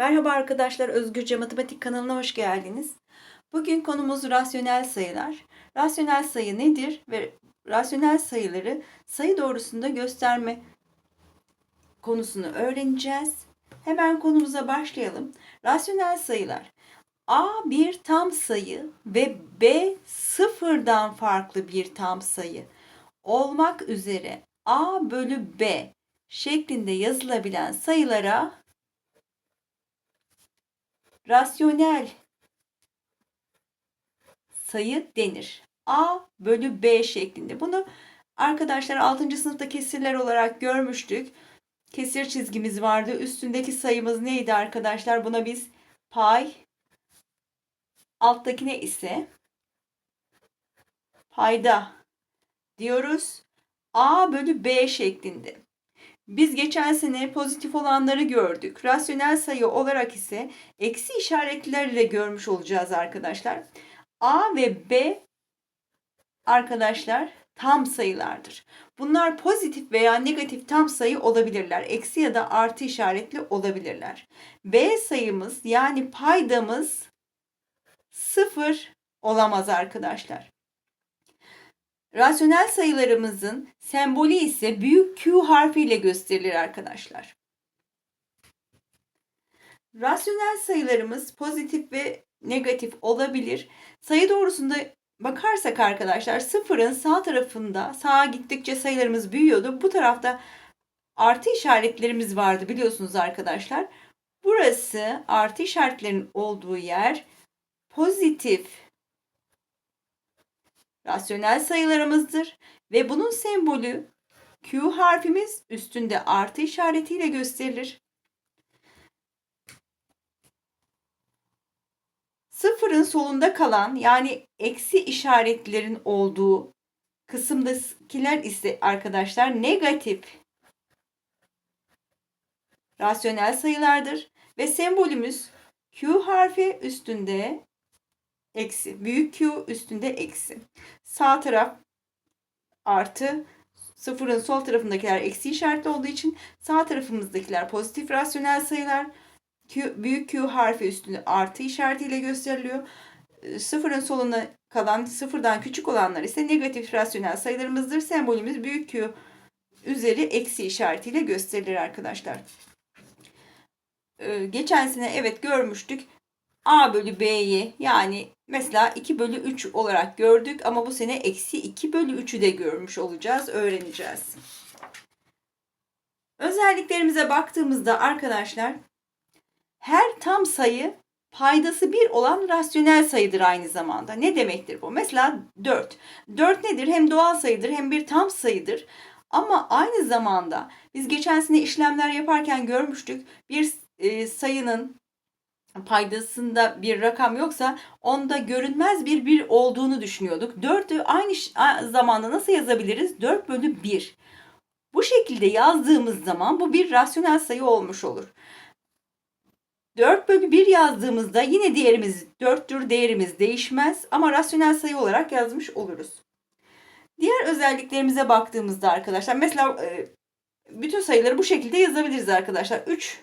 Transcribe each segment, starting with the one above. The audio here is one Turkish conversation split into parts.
Merhaba arkadaşlar, Özgürce Matematik kanalına hoş geldiniz. Bugün konumuz rasyonel sayılar. Rasyonel sayı nedir ve rasyonel sayıları sayı doğrusunda gösterme konusunu öğreneceğiz. Hemen konumuza başlayalım. Rasyonel sayılar A bir tam sayı ve B sıfırdan farklı bir tam sayı olmak üzere A bölü B şeklinde yazılabilen sayılara rasyonel sayı denir. A bölü B şeklinde. Bunu arkadaşlar 6. sınıfta kesirler olarak görmüştük. Kesir çizgimiz vardı. Üstündeki sayımız neydi arkadaşlar? Buna biz pay alttakine ise payda diyoruz. A bölü B şeklinde. Biz geçen sene pozitif olanları gördük. Rasyonel sayı olarak ise eksi işaretlerle görmüş olacağız arkadaşlar. A ve B arkadaşlar tam sayılardır. Bunlar pozitif veya negatif tam sayı olabilirler. Eksi ya da artı işaretli olabilirler. B sayımız yani paydamız sıfır olamaz arkadaşlar. Rasyonel sayılarımızın sembolü ise büyük Q harfiyle gösterilir arkadaşlar. Rasyonel sayılarımız pozitif ve negatif olabilir. Sayı doğrusunda bakarsak arkadaşlar sıfırın sağ tarafında sağa gittikçe sayılarımız büyüyordu. Bu tarafta artı işaretlerimiz vardı biliyorsunuz arkadaşlar. Burası artı işaretlerin olduğu yer pozitif rasyonel sayılarımızdır ve bunun sembolü Q harfimiz üstünde artı işaretiyle gösterilir. Sıfırın solunda kalan yani eksi işaretlerin olduğu kısımdakiler ise arkadaşlar negatif rasyonel sayılardır ve sembolümüz Q harfi üstünde eksi. Büyük Q üstünde eksi. Sağ taraf artı sıfırın sol tarafındakiler eksi işaretli olduğu için sağ tarafımızdakiler pozitif rasyonel sayılar. Q, büyük Q harfi üstünde artı işaretiyle gösteriliyor. Ee, sıfırın soluna kalan sıfırdan küçük olanlar ise negatif rasyonel sayılarımızdır. Sembolümüz büyük Q üzeri eksi işaretiyle gösterilir arkadaşlar. Ee, geçen sene evet görmüştük. A bölü B'yi yani mesela 2 bölü 3 olarak gördük ama bu sene eksi 2 bölü 3'ü de görmüş olacağız, öğreneceğiz. Özelliklerimize baktığımızda arkadaşlar her tam sayı paydası 1 olan rasyonel sayıdır aynı zamanda. Ne demektir bu? Mesela 4. 4 nedir? Hem doğal sayıdır hem bir tam sayıdır. Ama aynı zamanda biz geçen sene işlemler yaparken görmüştük. Bir e, sayının paydasında bir rakam yoksa onda görünmez bir bir olduğunu düşünüyorduk. 4'ü aynı zamanda nasıl yazabiliriz? 4 bölü 1. Bu şekilde yazdığımız zaman bu bir rasyonel sayı olmuş olur. 4 bölü 1 yazdığımızda yine değerimiz 4'tür değerimiz değişmez ama rasyonel sayı olarak yazmış oluruz. Diğer özelliklerimize baktığımızda arkadaşlar mesela e, bütün sayıları bu şekilde yazabiliriz arkadaşlar. 3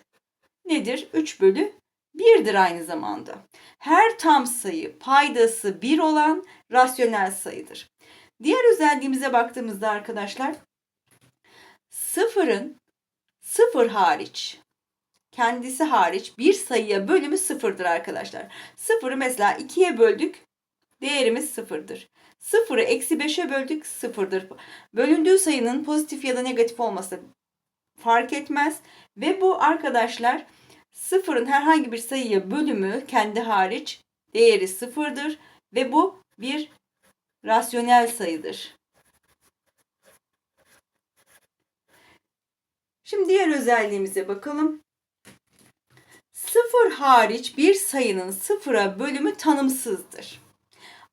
nedir? 3 bölü 1'dir aynı zamanda. Her tam sayı paydası 1 olan rasyonel sayıdır. Diğer özelliğimize baktığımızda arkadaşlar sıfırın sıfır hariç kendisi hariç bir sayıya bölümü sıfırdır arkadaşlar. Sıfırı mesela ikiye böldük değerimiz sıfırdır. Sıfırı eksi 5'e böldük sıfırdır. Bölündüğü sayının pozitif ya da negatif olması fark etmez. Ve bu arkadaşlar Sıfırın herhangi bir sayıya bölümü kendi hariç değeri sıfırdır ve bu bir rasyonel sayıdır. Şimdi diğer özelliğimize bakalım. Sıfır hariç bir sayının sıfıra bölümü tanımsızdır.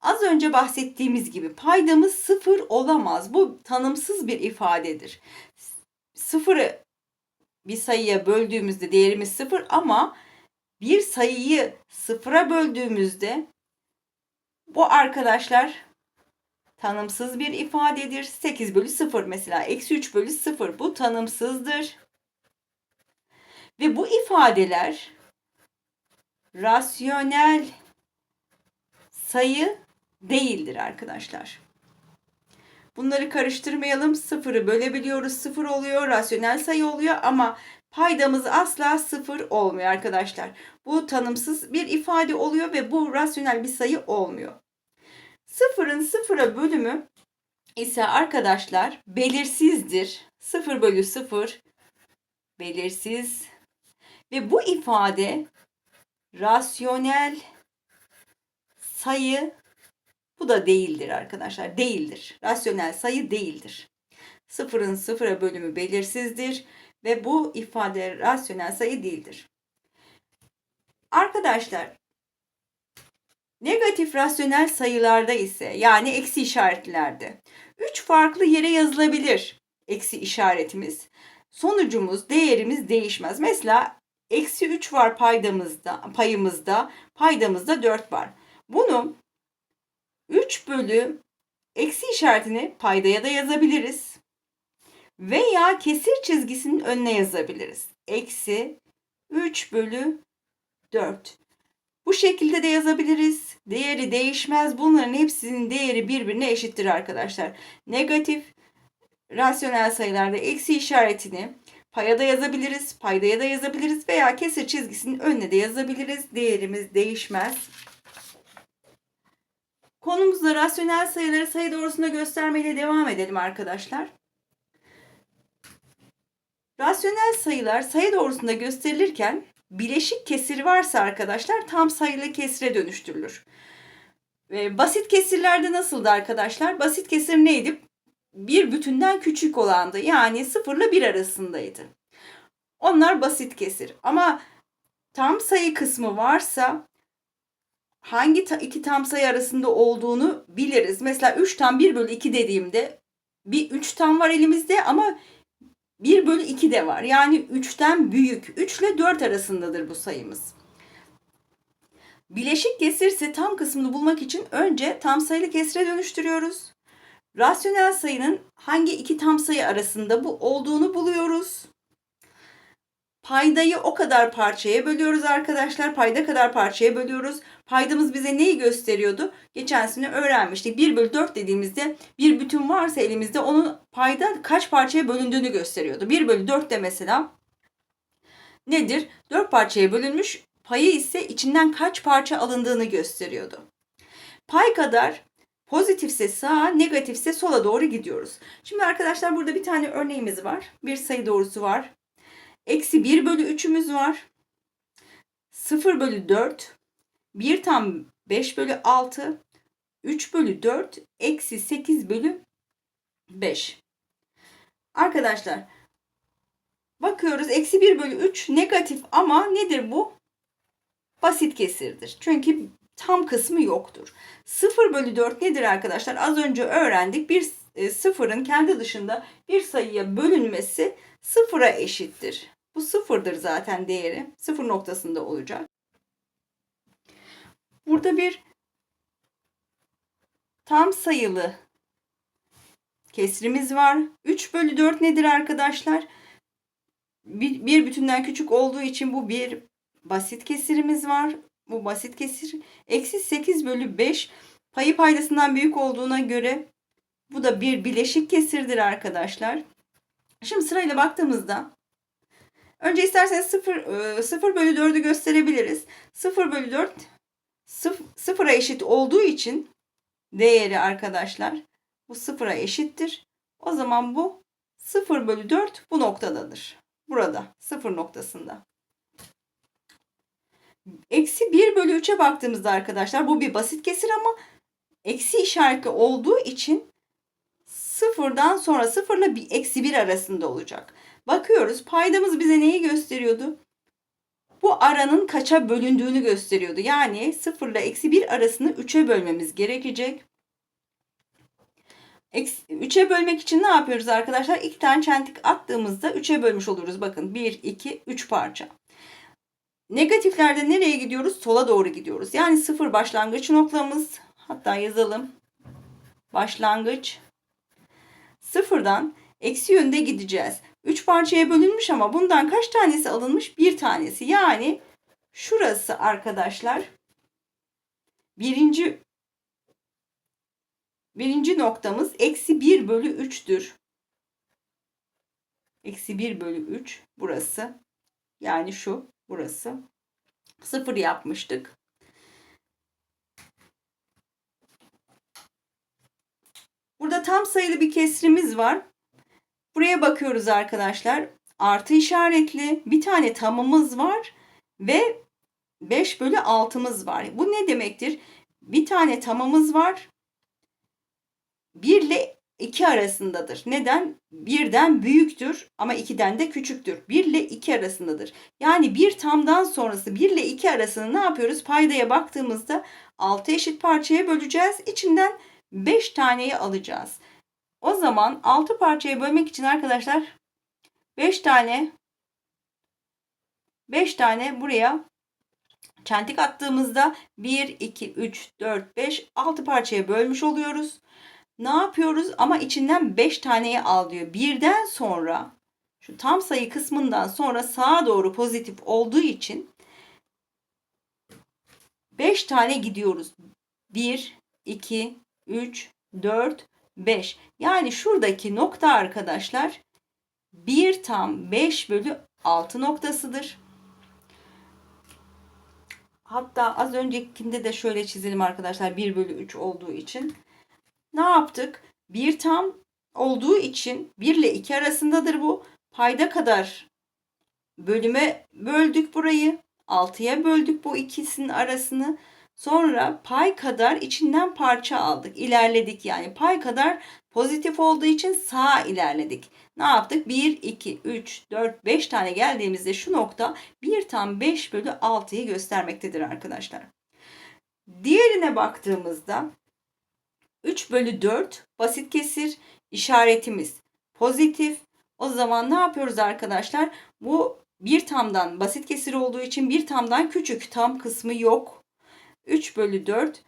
Az önce bahsettiğimiz gibi paydamız sıfır olamaz. Bu tanımsız bir ifadedir. Sıfırı bir sayıya böldüğümüzde değerimiz sıfır ama bir sayıyı sıfıra böldüğümüzde bu arkadaşlar tanımsız bir ifadedir. 8 bölü 0 mesela eksi 3 bölü 0 bu tanımsızdır. Ve bu ifadeler rasyonel sayı değildir arkadaşlar. Bunları karıştırmayalım. Sıfırı bölebiliyoruz. Sıfır oluyor. Rasyonel sayı oluyor ama paydamız asla sıfır olmuyor arkadaşlar. Bu tanımsız bir ifade oluyor ve bu rasyonel bir sayı olmuyor. Sıfırın sıfıra bölümü ise arkadaşlar belirsizdir. Sıfır bölü sıfır belirsiz ve bu ifade rasyonel sayı bu da değildir arkadaşlar. Değildir. Rasyonel sayı değildir. Sıfırın sıfıra bölümü belirsizdir ve bu ifade rasyonel sayı değildir. Arkadaşlar negatif rasyonel sayılarda ise yani eksi işaretlerde 3 farklı yere yazılabilir eksi işaretimiz. Sonucumuz, değerimiz değişmez. Mesela eksi 3 var paydamızda, payımızda, paydamızda 4 var. Bunu 3 bölü eksi işaretini paydaya da yazabiliriz. Veya kesir çizgisinin önüne yazabiliriz. Eksi 3 bölü 4. Bu şekilde de yazabiliriz. Değeri değişmez. Bunların hepsinin değeri birbirine eşittir arkadaşlar. Negatif rasyonel sayılarda eksi işaretini paya da yazabiliriz, paydaya da yazabiliriz veya kesir çizgisinin önüne de yazabiliriz. Değerimiz değişmez. Konumuzda rasyonel sayıları sayı doğrusunda göstermeyle devam edelim arkadaşlar. Rasyonel sayılar sayı doğrusunda gösterilirken bileşik kesir varsa arkadaşlar tam sayılı kesire dönüştürülür. Basit kesirlerde nasıldı arkadaşlar? Basit kesir neydi? Bir bütünden küçük olandı. Yani 0 ile 1 arasındaydı. Onlar basit kesir. Ama tam sayı kısmı varsa hangi ta, iki tam sayı arasında olduğunu biliriz. Mesela 3 tam 1 bölü 2 dediğimde bir 3 tam var elimizde ama 1 bölü 2 de var. Yani 3'ten büyük. 3 ile 4 arasındadır bu sayımız. Bileşik kesir ise tam kısmını bulmak için önce tam sayılı kesire dönüştürüyoruz. Rasyonel sayının hangi iki tam sayı arasında bu olduğunu buluyoruz. Paydayı o kadar parçaya bölüyoruz arkadaşlar. Payda kadar parçaya bölüyoruz. Paydamız bize neyi gösteriyordu? Geçen sene öğrenmiştik. 1 bölü 4 dediğimizde bir bütün varsa elimizde onun payda kaç parçaya bölündüğünü gösteriyordu. 1 bölü 4 de mesela nedir? 4 parçaya bölünmüş. Payı ise içinden kaç parça alındığını gösteriyordu. Pay kadar pozitifse sağa, negatifse sola doğru gidiyoruz. Şimdi arkadaşlar burada bir tane örneğimiz var. Bir sayı doğrusu var. Eksi 1 bölü 3'ümüz var. 0 bölü 4. 1 tam 5 bölü 6. 3 bölü 4. Eksi 8 bölü 5. Arkadaşlar bakıyoruz. Eksi 1 bölü 3 negatif ama nedir bu? Basit kesirdir. Çünkü tam kısmı yoktur. 0 bölü 4 nedir arkadaşlar? Az önce öğrendik. Bir e, sıfırın kendi dışında bir sayıya bölünmesi sıfıra eşittir. Bu sıfırdır zaten değeri. Sıfır noktasında olacak. Burada bir tam sayılı kesrimiz var. 3 bölü 4 nedir arkadaşlar? Bir, bir bütünden küçük olduğu için bu bir basit kesirimiz var. Bu basit kesir. Eksi 8 bölü 5 payı paydasından büyük olduğuna göre bu da bir bileşik kesirdir arkadaşlar. Şimdi sırayla baktığımızda önce isterseniz 0, 0 bölü 4'ü gösterebiliriz. 0 bölü 4 sıfıra eşit olduğu için değeri arkadaşlar bu sıfıra eşittir. O zaman bu 0 bölü 4 bu noktadadır. Burada sıfır noktasında. Eksi 1 bölü 3'e baktığımızda arkadaşlar bu bir basit kesir ama eksi işaretli olduğu için sıfırdan sonra sıfırla bir eksi 1 arasında olacak. Bakıyoruz paydamız bize neyi gösteriyordu? Bu aranın kaça bölündüğünü gösteriyordu. Yani 0 ile eksi 1 arasını 3'e bölmemiz gerekecek. 3'e bölmek için ne yapıyoruz arkadaşlar? İki tane çentik attığımızda 3'e bölmüş oluruz. Bakın 1, 2, 3 parça. Negatiflerde nereye gidiyoruz? Sola doğru gidiyoruz. Yani 0 başlangıç noktamız. Hatta yazalım. Başlangıç. Sıfırdan eksi yönde gideceğiz. 3 parçaya bölünmüş ama bundan kaç tanesi alınmış? Bir tanesi. Yani Şurası arkadaşlar birinci birinci noktamız eksi 1 bölü 3'tür. Eksi 1 bölü 3 burası. Yani şu burası. Sıfır yapmıştık. Burada tam sayılı bir kesrimiz var. Buraya bakıyoruz arkadaşlar. Artı işaretli bir tane tamımız var ve 5 bölü 6'mız var. Bu ne demektir? Bir tane tamamız var. 1 ile 2 arasındadır. Neden? 1'den büyüktür ama 2'den de küçüktür. 1 ile 2 arasındadır. Yani bir tamdan sonrası 1 ile 2 arasını ne yapıyoruz? Paydaya baktığımızda 6 eşit parçaya böleceğiz. İçinden 5 taneyi alacağız. O zaman 6 parçaya bölmek için arkadaşlar 5 tane 5 tane buraya çentik attığımızda 1, 2, 3, 4, 5, 6 parçaya bölmüş oluyoruz. Ne yapıyoruz? Ama içinden 5 taneyi al diyor. Birden sonra şu tam sayı kısmından sonra sağa doğru pozitif olduğu için 5 tane gidiyoruz. 1, 2, 3, 4, 5. Yani şuradaki nokta arkadaşlar 1 tam 5 bölü 6 noktasıdır. Hatta az öncekinde de şöyle çizelim arkadaşlar 1 bölü 3 olduğu için. Ne yaptık? 1 tam olduğu için 1 ile 2 arasındadır bu. Payda kadar bölüme böldük burayı. 6'ya böldük bu ikisinin arasını. Sonra pay kadar içinden parça aldık. İlerledik yani. Pay kadar pozitif olduğu için sağa ilerledik. Ne yaptık? 1, 2, 3, 4, 5 tane geldiğimizde şu nokta 1 tam 5 bölü 6'yı göstermektedir arkadaşlar. Diğerine baktığımızda 3 bölü 4 basit kesir işaretimiz pozitif. O zaman ne yapıyoruz arkadaşlar? Bu bir tamdan basit kesir olduğu için bir tamdan küçük tam kısmı yok. 3 bölü 4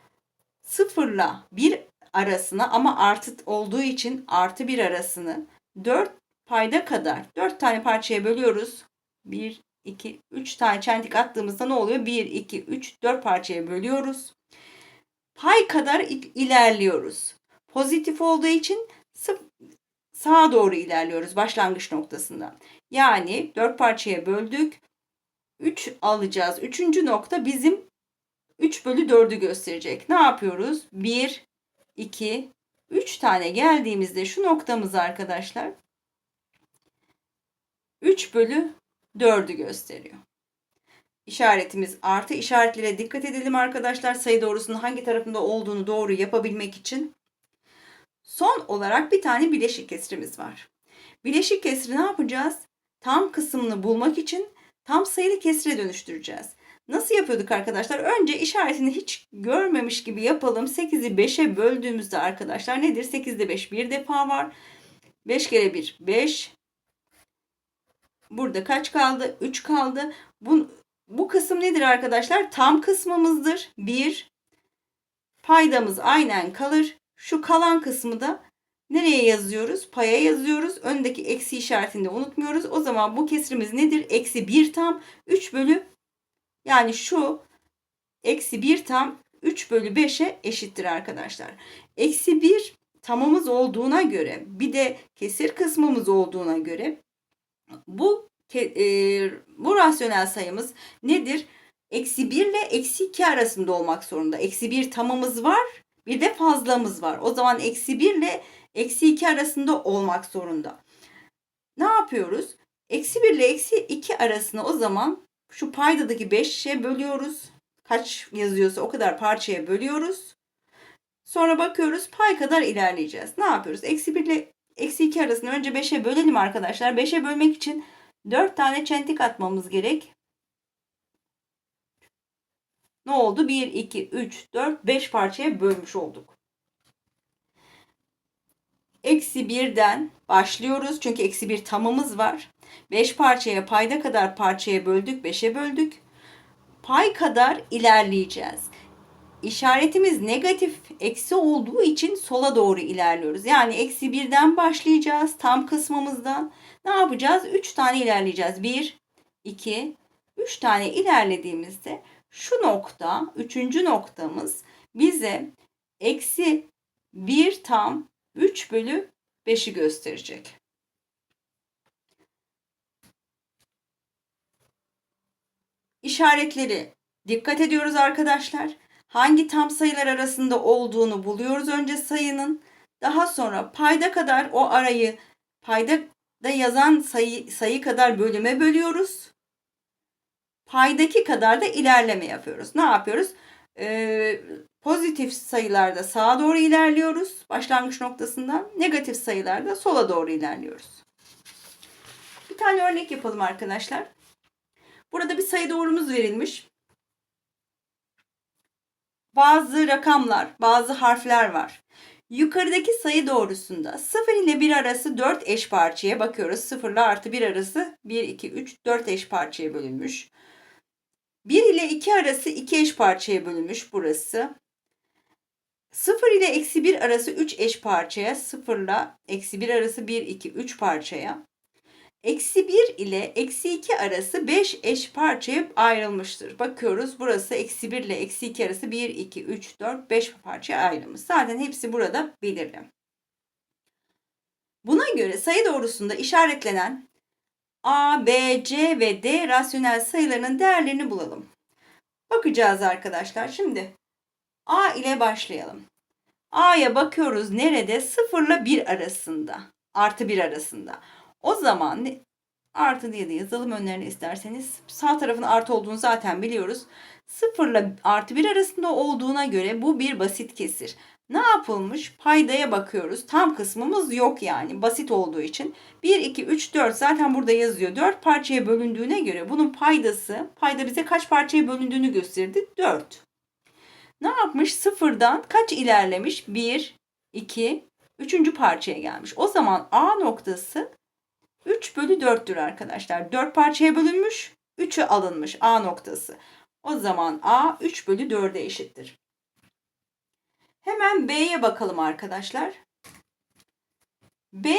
sıfırla 1 arasına ama artı olduğu için artı 1 arasını 4 payda kadar 4 tane parçaya bölüyoruz. 1, 2, 3 tane çentik attığımızda ne oluyor? 1, 2, 3, 4 parçaya bölüyoruz. Pay kadar ilerliyoruz. Pozitif olduğu için sağa doğru ilerliyoruz başlangıç noktasından. Yani 4 parçaya böldük. 3 alacağız. Üçüncü nokta bizim 3 bölü 4'ü gösterecek. Ne yapıyoruz? 1, 2, 3 tane geldiğimizde şu noktamız arkadaşlar 3 bölü 4'ü gösteriyor. İşaretimiz artı işaretlere dikkat edelim arkadaşlar. Sayı doğrusunun hangi tarafında olduğunu doğru yapabilmek için. Son olarak bir tane bileşik kesrimiz var. Bileşik kesri ne yapacağız? Tam kısmını bulmak için tam sayılı kesre dönüştüreceğiz. Nasıl yapıyorduk arkadaşlar? Önce işaretini hiç görmemiş gibi yapalım. 8'i 5'e böldüğümüzde arkadaşlar nedir? 8'de 5 bir defa var. 5 kere 1 5. Burada kaç kaldı? 3 kaldı. Bu, bu kısım nedir arkadaşlar? Tam kısmımızdır. 1. Paydamız aynen kalır. Şu kalan kısmı da nereye yazıyoruz? Paya yazıyoruz. Öndeki eksi işaretini de unutmuyoruz. O zaman bu kesrimiz nedir? Eksi 1 tam 3 bölü yani şu eksi 1 tam 3 bölü 5'e eşittir arkadaşlar. Eksi 1 tamamız olduğuna göre bir de kesir kısmımız olduğuna göre bu e, bu rasyonel sayımız nedir? Eksi 1 ile eksi 2 arasında olmak zorunda. Eksi 1 tamamız var bir de fazlamız var. O zaman eksi 1 ile eksi 2 arasında olmak zorunda. Ne yapıyoruz? Eksi 1 ile eksi 2 arasını o zaman şu paydadaki 5'e bölüyoruz. Kaç yazıyorsa o kadar parçaya bölüyoruz. Sonra bakıyoruz pay kadar ilerleyeceğiz. Ne yapıyoruz? Eksi 1 ile eksi 2 arasını önce 5'e bölelim arkadaşlar. 5'e bölmek için 4 tane çentik atmamız gerek. Ne oldu? 1, 2, 3, 4, 5 parçaya bölmüş olduk. Eksi 1'den başlıyoruz. Çünkü eksi 1 tamamız var. 5 parçaya payda kadar parçaya böldük. 5'e böldük. Pay kadar ilerleyeceğiz. İşaretimiz negatif eksi olduğu için sola doğru ilerliyoruz. Yani eksi 1'den başlayacağız tam kısmımızdan. Ne yapacağız? 3 tane ilerleyeceğiz. 1, 2, 3 tane ilerlediğimizde şu nokta, üçüncü noktamız bize eksi 1 tam 3 bölü 5'i gösterecek. İşaretleri dikkat ediyoruz arkadaşlar. Hangi tam sayılar arasında olduğunu buluyoruz önce sayının. Daha sonra payda kadar o arayı payda da yazan sayı, sayı kadar bölüme bölüyoruz. Paydaki kadar da ilerleme yapıyoruz. Ne yapıyoruz? Ee, pozitif sayılarda sağa doğru ilerliyoruz başlangıç noktasından. Negatif sayılarda sola doğru ilerliyoruz. Bir tane örnek yapalım arkadaşlar. Burada bir sayı doğrumuz verilmiş. Bazı rakamlar, bazı harfler var. Yukarıdaki sayı doğrusunda 0 ile 1 arası 4 eş parçaya bakıyoruz. 0 ile artı 1 arası 1, 2, 3, 4 eş parçaya bölünmüş. 1 ile 2 arası 2 eş parçaya bölünmüş burası. 0 ile eksi 1 arası 3 eş parçaya, 0 ile eksi 1 arası 1, 2, 3 parçaya. Eksi 1 ile eksi 2 arası 5 eş parçaya ayrılmıştır. Bakıyoruz burası eksi 1 ile eksi 2 arası 1, 2, 3, 4, 5 parçaya ayrılmış. Zaten hepsi burada belirli. Buna göre sayı doğrusunda işaretlenen A, B, C ve D rasyonel sayılarının değerlerini bulalım. Bakacağız arkadaşlar. Şimdi A ile başlayalım. A'ya bakıyoruz nerede? 0 ile 1 arasında. Artı 1 arasında. O zaman artı diye de yazalım önlerine isterseniz. Sağ tarafın artı olduğunu zaten biliyoruz. 0 ile artı 1 arasında olduğuna göre bu bir basit kesir. Ne yapılmış? Paydaya bakıyoruz. Tam kısmımız yok yani basit olduğu için. 1, 2, 3, 4 zaten burada yazıyor. 4 parçaya bölündüğüne göre bunun paydası, payda bize kaç parçaya bölündüğünü gösterdi? 4. Ne yapmış? Sıfırdan kaç ilerlemiş? 1, 2, 3. parçaya gelmiş. O zaman A noktası 3 bölü 4'tür arkadaşlar. 4 parçaya bölünmüş. 3'ü alınmış A noktası. O zaman A 3 bölü 4'e eşittir. Hemen B'ye bakalım arkadaşlar. B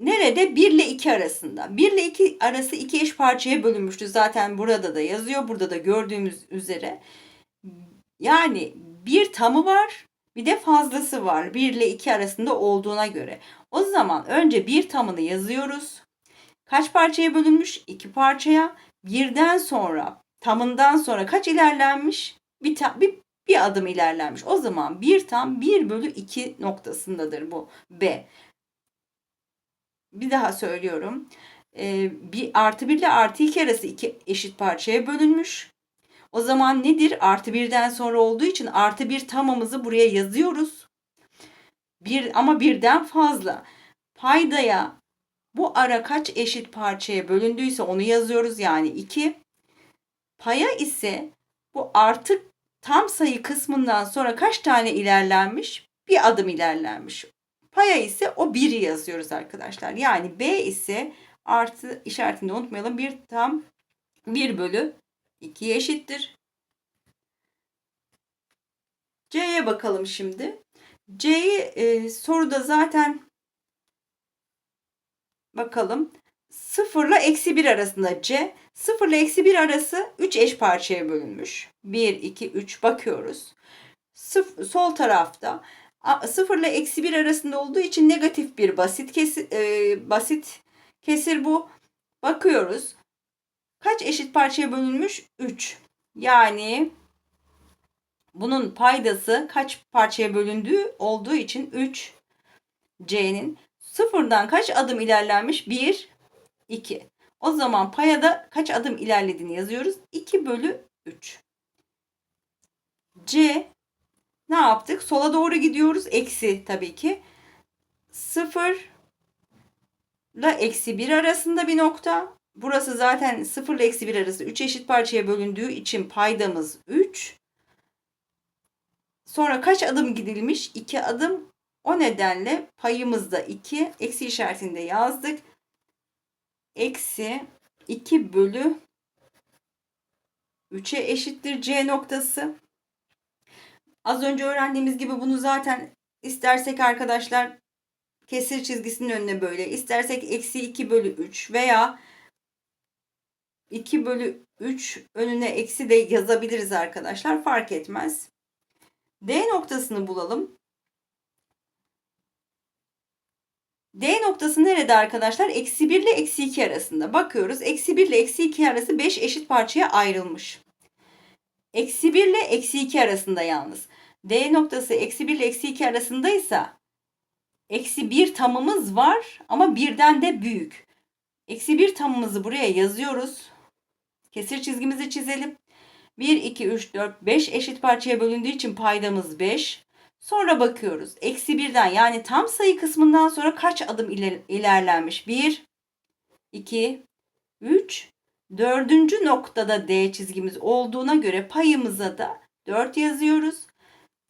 nerede? 1 ile 2 arasında. 1 ile 2 arası 2 eş parçaya bölünmüştü. Zaten burada da yazıyor. Burada da gördüğümüz üzere. Yani bir tamı var. Bir de fazlası var. 1 ile 2 arasında olduğuna göre. O zaman önce bir tamını yazıyoruz. Kaç parçaya bölünmüş? 2 parçaya. Birden sonra tamından sonra kaç ilerlenmiş? Bir, ta, bir, bir adım ilerlenmiş. O zaman bir tam 1 bölü 2 noktasındadır bu B. Bir daha söylüyorum. Ee, bir artı 1 ile artı 2 arası iki eşit parçaya bölünmüş. O zaman nedir? Artı birden sonra olduğu için artı bir tamamızı buraya yazıyoruz. Bir, ama birden fazla. Paydaya bu ara kaç eşit parçaya bölündüyse onu yazıyoruz. Yani 2. Paya ise bu artık tam sayı kısmından sonra kaç tane ilerlenmiş? Bir adım ilerlenmiş. Paya ise o 1'i yazıyoruz arkadaşlar. Yani B ise artı işaretini unutmayalım. Bir tam 1 bölü 2'ye eşittir. C'ye bakalım şimdi. C'yi e, soruda zaten bakalım. 0 ile eksi 1 arasında C. 0 ile eksi 1 arası 3 eş parçaya bölünmüş. 1, 2, 3 bakıyoruz. Sıf, sol tarafta 0 ile eksi 1 arasında olduğu için negatif bir basit kesir, e, basit kesir bu. Bakıyoruz. Kaç eşit parçaya bölünmüş? 3. Yani bunun paydası kaç parçaya bölündüğü olduğu için 3. C'nin sıfırdan kaç adım ilerlenmiş? 1, 2. O zaman payada kaç adım ilerlediğini yazıyoruz. 2 bölü 3. C ne yaptık? Sola doğru gidiyoruz. Eksi tabii ki. 0 ile eksi 1 arasında bir nokta. Burası zaten 0 ile eksi 1 arası 3 eşit parçaya bölündüğü için paydamız 3. Sonra kaç adım gidilmiş? 2 adım. O nedenle payımız da 2. Eksi işaretinde yazdık. Eksi 2 bölü 3'e eşittir C noktası. Az önce öğrendiğimiz gibi bunu zaten istersek arkadaşlar kesir çizgisinin önüne böyle istersek eksi 2 bölü 3 veya 2 bölü 3 önüne eksi de yazabiliriz arkadaşlar. Fark etmez. D noktasını bulalım. D noktası nerede arkadaşlar? Eksi 1 ile eksi 2 arasında. Bakıyoruz. Eksi 1 ile eksi 2 arası 5 eşit parçaya ayrılmış. Eksi 1 ile eksi 2 arasında yalnız. D noktası eksi 1 ile eksi 2 arasındaysa eksi 1 tamımız var ama birden de büyük. Eksi 1 tamımızı buraya yazıyoruz. Kesir çizgimizi çizelim. 1, 2, 3, 4, 5 eşit parçaya bölündüğü için paydamız 5. Sonra bakıyoruz. Eksi birden yani tam sayı kısmından sonra kaç adım iler, ilerlenmiş? 1, 2, 3, dördüncü noktada D çizgimiz olduğuna göre payımıza da 4 yazıyoruz.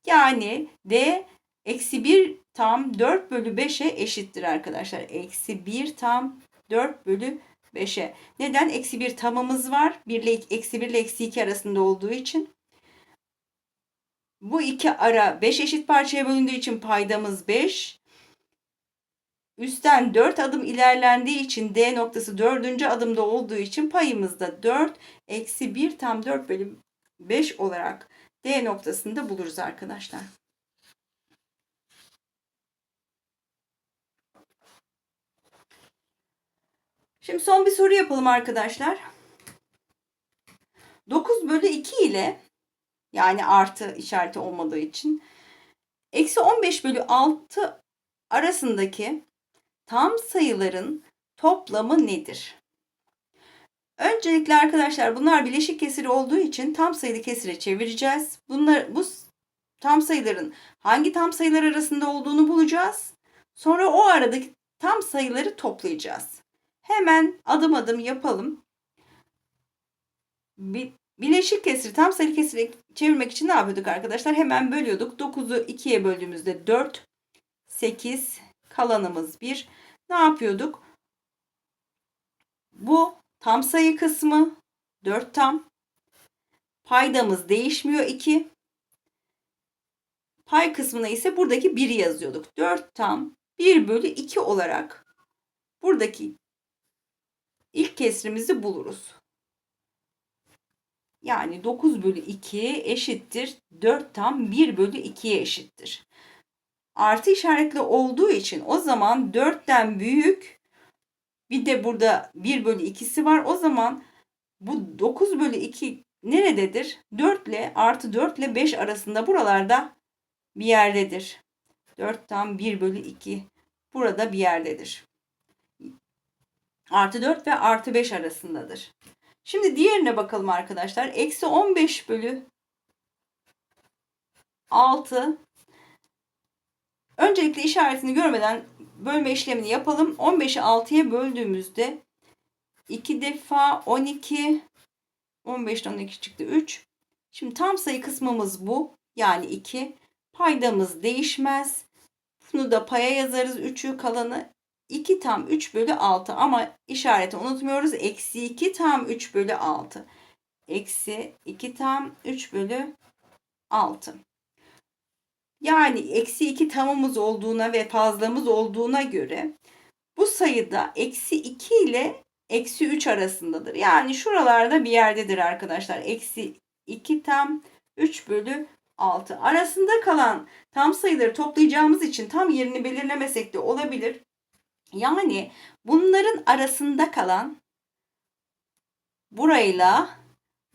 Yani D eksi 1 tam 4 bölü 5'e eşittir arkadaşlar. Eksi 1 tam 4 bölü 5'e. Neden? Eksi 1 tamımız var. 1 ile eksi 1 ile eksi 2 arasında olduğu için. Bu iki ara 5 eşit parçaya bölündüğü için paydamız 5. Üstten 4 adım ilerlendiği için D noktası 4. adımda olduğu için payımız da 4 eksi 1 tam 4 bölü 5 olarak D noktasında buluruz arkadaşlar. Şimdi son bir soru yapalım arkadaşlar. 9 bölü 2 ile yani artı işareti olmadığı için eksi 15 bölü 6 arasındaki tam sayıların toplamı nedir? Öncelikle arkadaşlar bunlar bileşik kesiri olduğu için tam sayılı kesire çevireceğiz. Bunlar bu tam sayıların hangi tam sayılar arasında olduğunu bulacağız. Sonra o aradaki tam sayıları toplayacağız. Hemen adım adım yapalım. Bileşik kesiri tam sayılı kesire çevirmek için ne yapıyorduk arkadaşlar? Hemen bölüyorduk. 9'u 2'ye böldüğümüzde 4, 8, kalanımız 1. Ne yapıyorduk? Bu tam sayı kısmı 4 tam. Paydamız değişmiyor 2. Pay kısmına ise buradaki 1'i yazıyorduk. 4 tam 1 bölü 2 olarak buradaki ilk kesrimizi buluruz. Yani 9 bölü 2 eşittir 4 tam 1 bölü 2'ye eşittir. Artı işaretli olduğu için o zaman 4'ten büyük bir de burada 1 bölü 2'si var. O zaman bu 9 bölü 2 nerededir? 4 ile artı 4 ile 5 arasında buralarda bir yerdedir. 4 tam 1 bölü 2 burada bir yerdedir. Artı 4 ve artı 5 arasındadır. Şimdi diğerine bakalım arkadaşlar. Eksi 15 bölü 6. Öncelikle işaretini görmeden bölme işlemini yapalım. 15'i 6'ya böldüğümüzde 2 defa 12 15'ten 12 çıktı 3. Şimdi tam sayı kısmımız bu. Yani 2. Paydamız değişmez. Bunu da paya yazarız. 3'ü kalanı 2 tam 3 bölü 6 ama işareti unutmuyoruz. Eksi 2 tam 3 bölü 6. Eksi 2 tam 3 bölü 6. Yani eksi 2 tamımız olduğuna ve fazlamız olduğuna göre bu sayıda eksi 2 ile eksi 3 arasındadır. Yani şuralarda bir yerdedir arkadaşlar. Eksi 2 tam 3 bölü 6. Arasında kalan tam sayıları toplayacağımız için tam yerini belirlemesek de olabilir. Yani bunların arasında kalan burayla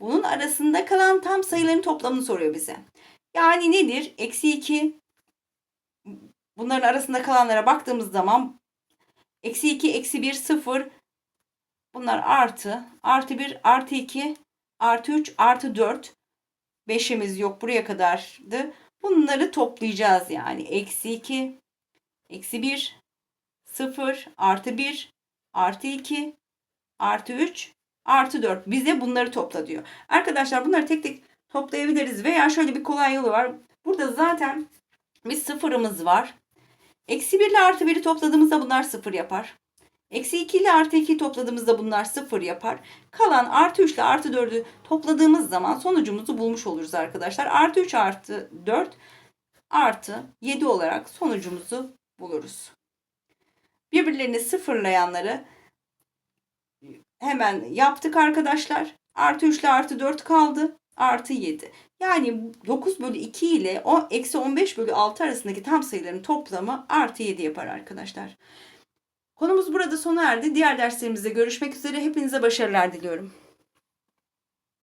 bunun arasında kalan tam sayıların toplamını soruyor bize. Yani nedir? Eksi 2 bunların arasında kalanlara baktığımız zaman eksi 2, eksi 1, 0 bunlar artı, artı 1, artı 2, artı 3, artı 4 5'imiz yok buraya kadardı. Bunları toplayacağız yani. Eksi 2, eksi 1, 0, artı 1, artı 2, artı 3, artı 4. Bize bunları topla diyor. Arkadaşlar bunları tek tek toplayabiliriz. Veya şöyle bir kolay yolu var. Burada zaten bir sıfırımız var. Eksi 1 ile artı 1'i topladığımızda bunlar 0 yapar. Eksi 2 ile artı 2'yi topladığımızda bunlar 0 yapar. Kalan artı 3 ile artı 4'ü topladığımız zaman sonucumuzu bulmuş oluruz arkadaşlar. Artı 3 artı 4 artı 7 olarak sonucumuzu buluruz birbirlerini sıfırlayanları hemen yaptık arkadaşlar. Artı 3 ile artı 4 kaldı. Artı 7. Yani 9 bölü 2 ile o eksi 15 bölü 6 arasındaki tam sayıların toplamı artı 7 yapar arkadaşlar. Konumuz burada sona erdi. Diğer derslerimizde görüşmek üzere. Hepinize başarılar diliyorum.